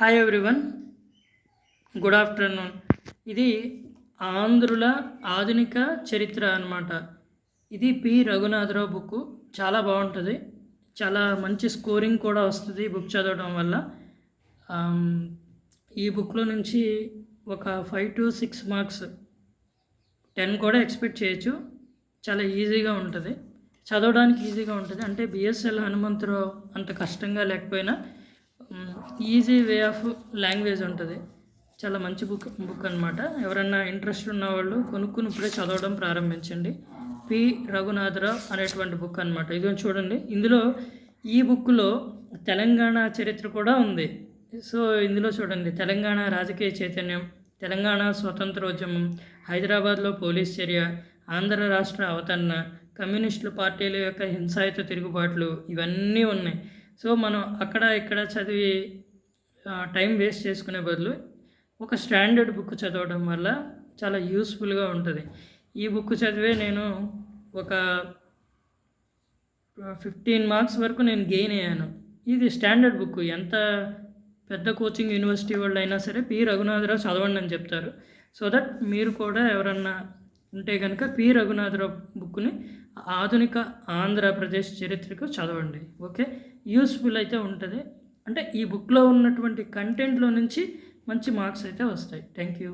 Hi everyone good afternoon ఇది ఆంధ్రుల ఆధునిక చరిత్ర అన్నమాట. ఇది పి. రఘునాథరావు బుక్ చాలా బాగుంటుంది. చాలా మంచి స్కోరింగ్ కూడా వస్తుంది బుక్ చదవడం వల్ల. ఈ బుక్లో నుంచి ఒక five to six marks ten కూడా ఎక్స్పెక్ట్ చేయొచ్చు. చాలా ఈజీగా ఉంటుంది. చదవడానికి ఈజీగా ఉంటుంది. అంటే బిఎస్ఎల్ హనుమంతరావు అంత కష్టంగా లేకపోయినా ఈజీ వే ఆఫ్ లాంగ్వేజ్ ఉంటుంది. చాలా మంచి బుక్ బుక్ అనమాట ఎవరన్నా ఇంట్రెస్ట్ ఉన్న వాళ్ళు కొనుక్కుని ఇప్పుడే చదవడం ప్రారంభించండి. పి రఘునాథరావు అనేటువంటి బుక్ అనమాట ఇది చూడండి. ఇందులో ఈ బుక్లో తెలంగాణ చరిత్ర కూడా ఉంది. సో ఇందులో చూడండి. తెలంగాణ రాజకీయ చైతన్యం తెలంగాణ స్వతంత్రోద్యమం హైదరాబాద్లో పోలీస్ చర్య ఆంధ్ర రాష్ట్ర అవతరణ కమ్యూనిస్టుల పార్టీల యొక్క హింసాయుత తిరుగుబాట్లు ఇవన్నీ ఉన్నాయి. సో మనం అక్కడ ఇక్కడ చదివి టైం వేస్ట్ చేసుకునే బదులు ఒక స్టాండర్డ్ బుక్ చదవడం వల్ల చాలా యూస్ఫుల్గా ఉంటుంది. ఈ బుక్ చదివే నేను ఒక ఫిఫ్టీన్ మార్క్స్ వరకు నేను గెయిన్ అయ్యాను. ఇది స్టాండర్డ్ బుక్. ఎంత పెద్ద కోచింగ్ యూనివర్సిటీ వాళ్ళు అయినా సరే పి. రఘునాథరావు చదవండి అని చెప్తారు. సో దట్ మీరు కూడా ఎవరన్నా ఉంటే కనుక పి. రఘునాథరావు బుక్ని ఆధునిక ఆంధ్రప్రదేశ్ చరిత్రకు చదవండి ఓకే? యూస్ఫుల్ అయితే ఉంటుంది. అంటే ఈ బుక్లో ఉన్నటువంటి కంటెంట్లో నుంచి మంచి మార్క్స్ అయితే వస్తాయి. Thank you